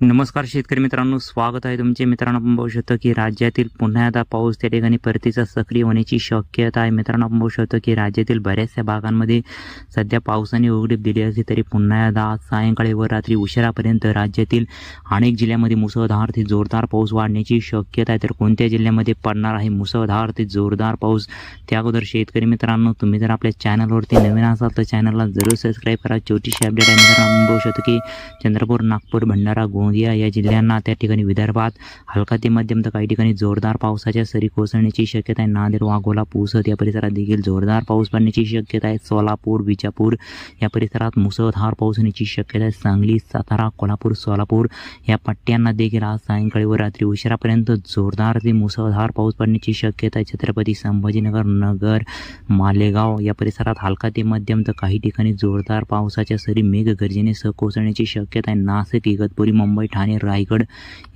नमस्कार शेतकरी मित्रांनो स्वागत आहे तुमचे. मित्रांनो आपण बघू शकतो की राज्यातील पुन्हा एकदा पाऊस त्या ठिकाणी परतीचा सक्रिय होण्याची शक्यता आहे. मित्रांनो आपण बघू शकतो की राज्यातील बऱ्याचशा भागांमध्ये सध्या पावसाने उघडीप दिली असली तरी पुन्हा एकदा आज सायंकाळी व रात्री उशिरापर्यंत राज्यातील अनेक जिल्ह्यामध्ये मुसळधार ते जोरदार पाऊस वाढण्याची शक्यता आहे. तर कोणत्या जिल्ह्यामध्ये पडणार आहे मुसळधार ते जोरदार पाऊस? त्या अगोदर शेतकरी मित्रांनो तुम्ही जर आपल्या चॅनलवरती नवीन असाल तर चॅनलला जरूर सबस्क्राईब करा. छोटीशी अपडेट आहे. मित्रांनो आपण बघू शकतो की चंद्रपूर नागपूर भंडारा गोंदिया या जिल्ह्यांना त्या ठिकाणी विदर्भात हलका ते मध्यम तर काही ठिकाणी जोरदार पावसाच्या सरी कोसळण्याची शक्यता आहे. नांदेड वाघोला पुसद या परिसरात देखील जोरदार पाऊस पडण्याची शक्यता आहे. सोलापूर विजापूर या परिसरात मुसळधार पाऊस होण्याची शक्यता आहे. सांगली सातारा कोल्हापूर सोलापूर या पट्ट्यांना देखील आज सायंकाळी व रात्री उशिरापर्यंत जोरदार ते मुसळधार पाऊस पडण्याची शक्यता आहे. छत्रपती संभाजीनगर नगर मालेगाव या परिसरात हलका ते मध्यम तर काही ठिकाणी जोरदार पावसाच्या सरी मेघगर्जनेसह कोसळण्याची शक्यता आहे. नाशिक इगतपुरी मुंबई मुंबई ठाणे रायगड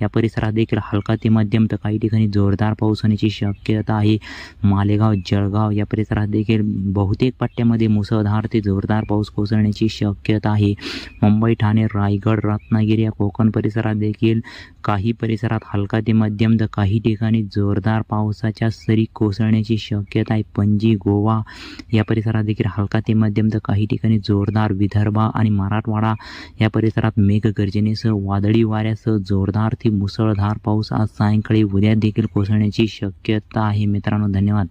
या परिसरात देखील हलका ते मध्यम तर काही ठिकाणी जोरदार पाऊस होण्याची शक्यता आहे. मालेगाव जळगाव या परिसरात देखील बहुतेक पट्ट्यामध्ये मुसळधार ते जोरदार पाऊस कोसळण्याची शक्यता आहे. मुंबई ठाणे रायगड रत्नागिरी या कोकण परिसरात देखील काही परिसरात हलका ते मध्यम तर काही ठिकाणी जोरदार पावसाच्या सरी कोसळण्याची शक्यता आहे. पणजी गोवा या परिसरात देखील हलका ते मध्यम तर काही ठिकाणी जोरदार विदर्भ आणि मराठवाडा या परिसरात मेघगर्जनेसह वादळी वाऱ्यासह जोरदार ते मुसळधार पाऊस आज सायंकाळी उद्या देखील कोसळण्याची शक्यता आहे. मित्रांनो धन्यवाद.